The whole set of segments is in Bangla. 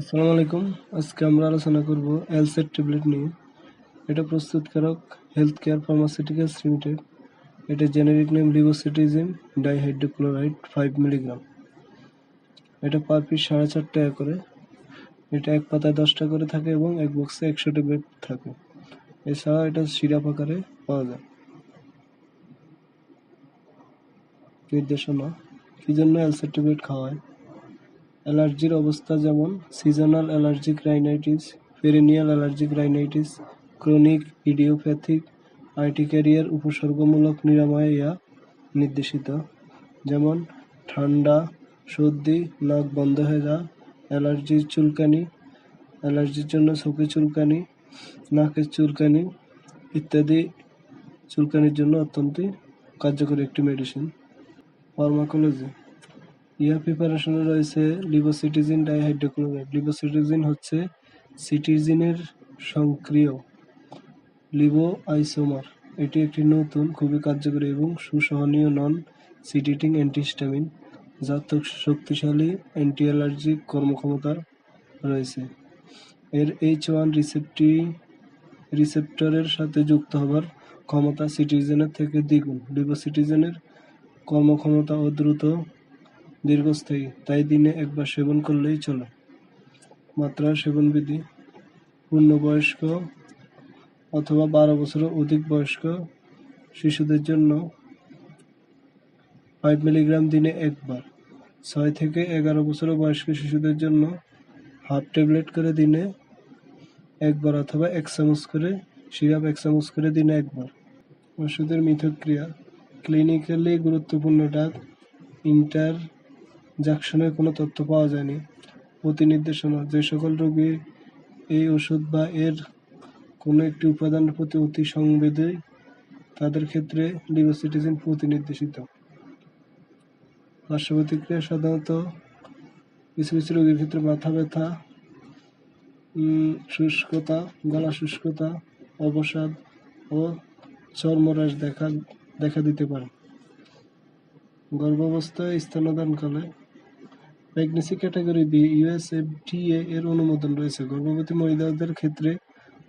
আসসালামু আলাইকুম। আজকে আমরা আলোচনা করব এলসেট ট্যাবলেট নিয়ে। এটা প্রস্তুতকারক হেলথ কেয়ার ফার্মাসিউটিক্যালস লিমিটেড এটা generic name levocetirizine dihydrochloride five milligram এটা পার পিস সাড়ে চার টাকা করে। এটা এক পাতায় দশটা করে থাকে এবং এক বক্সে একশো ট্যাবলেট থাকে। এছাড়া এটা সিরাপ আকারে পাওয়া যায়। নির্দেশনা, কী জন্য এলসেট ট্যাবলেট খাওয়ায় অ্যালার্জির অবস্থা যেমন, seasonal allergic rhinitis, perennial allergic rhinitis, chronic idiopathic আর্টিক্যারিয়ার উপসর্গমূলক নিরাময়ে ইয়া নির্দেশিত। যেমন, ঠান্ডা, সর্দি, নাক বন্ধ হয়ে যাওয়া, অ্যালার্জির চুলকানি, অ্যালার্জির জন্য চোখে চুলকানি, নাকের চুলকানি ইত্যাদি চুলকানির জন্য অত্যন্ত কার্যকরী একটি মেডিসিন ফার্মাকোলজি ইয়া প্রিপারেশনে রয়েছে লিভোসিটিজিন ডাইহাইড্রোক্লোরাইড লিভোসিটিজিন হচ্ছে সিটিজিনের সক্রিয় লিভো আইসোমার এটি একটি নতুন, খুবই কার্যকরী এবং সুসহনীয় নন সিডিটিং অ্যান্টিস্টামিন যার শক্তিশালী অ্যান্টি অ্যালার্জিক কর্মক্ষমতা রয়েছে। এর এইচ ওয়ান রিসেপ্টি রিসেপ্টরের সাথে যুক্ত হবার ক্ষমতা সিটিজেনের থেকে দ্বিগুণ। লিভোসিটিজেনের কর্মক্ষমতা ও দ্রুত দীর্ঘস্থায়ী, তাই দিনে একবার সেবন করলেই চলে। মাত্রা সেবনবিধি পূর্ণবয়স্ক অথবা বারো বছরের অধিক বয়স্ক শিশুদের জন্য ফাইভ মিলিগ্রাম দিনে একবার। ছয় থেকে এগারো বছর বয়স্ক শিশুদের জন্য হাফ ট্যাবলেট করে দিনে একবার অথবা এক চামচ করে সিরাপ এক চামচ করে দিনে একবার। ওষুধের মিথক্রিয়া ক্লিনিক্যালি গুরুত্বপূর্ণ ডাক ইন্টার জাকশনের কোনো তথ্য পাওয়া যায়নি। প্রতি নির্দেশনা যে সকল রোগী এই ওষুধ বা এর কোনো একটি উপাদানের প্রতি অতি সংবেদী, তাদের ক্ষেত্রে লিভোসিটিজিন প্রতিনির্দেশিত। পার্শ্ব প্রতিক্রিয়া সাধারণত কিছু কিছু রোগীর ক্ষেত্রে মাথা ব্যথা শুষ্কতা, গলা শুষ্কতা, অবসাদ ও চর্মরাশ দেখা দেখা দিতে পারে। গর্ভাবস্থায় স্তন্যদানকালে প্রেগনেন্সি ক্যাটাগরি বি ইউএসএফডিএ এর অনুমোদন রয়েছে। গর্ভবতী মহিলাদের ক্ষেত্রে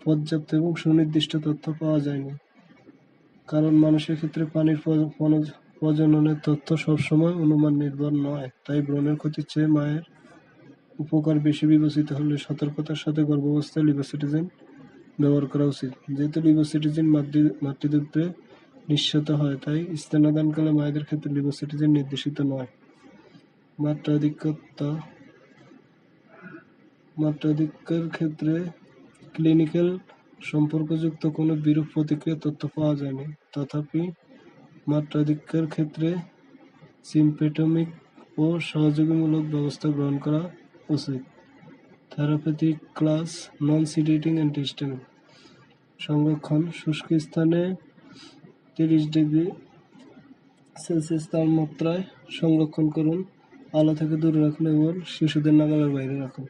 পর্যাপ্ত এবং সুনির্দিষ্ট তথ্য পাওয়া যায়নি। কারণ মানুষের ক্ষেত্রে পানির প্রজননের তথ্য সবসময় অনুমান নির্ভর নয়। তাই ব্রণের ক্ষতির চেয়ে মায়ের উপকার বেশি বিবেচিত হলে সতর্কতার সাথে গর্ভাবস্থায় লিভোসিটিজিন ব্যবহার করা উচিত। যেহেতু লিভোসিটিজিন মাতৃ- মাতৃদুগ্ধে নিঃসৃত হয়, তাই স্তন্যদানকালে মায়েদের ক্ষেত্রে লিভোসিটিজিন নির্দেশিত নয়। মাত্রাধিক্যতা মাত্রাধিক্যের ক্ষেত্রে ক্লিনিক্যাল সম্পর্কযুক্ত কোনো বিরূপ প্রতিক্রিয়া তথ্য পাওয়া যায়নি। তথাপি মাত্রাধিক্যের ক্ষেত্রে সিম্পেটমিক ও সহযোগীমূলক ব্যবস্থা গ্রহণ করা উচিত। Therapeutic class non sedating antihistamine সংরক্ষণ, শুষ্ক স্থানে তিরিশ ডিগ্রি সেলসিয়াস তাপমাত্রায় সংরক্ষণ করুন। আলো থেকে দূরে রাখুন এবং শিশুদের নাগালের বাইরে রাখুন।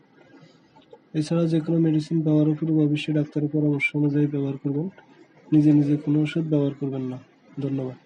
এছাড়া যে কোনো মেডিসিন ব্যবহারের পূর্বে অবশ্যই ডাক্তারের পরামর্শ অনুযায়ী ব্যবহার করবেন। নিজে নিজে কোনো ওষুধ ব্যবহার করবেন না। ধন্যবাদ।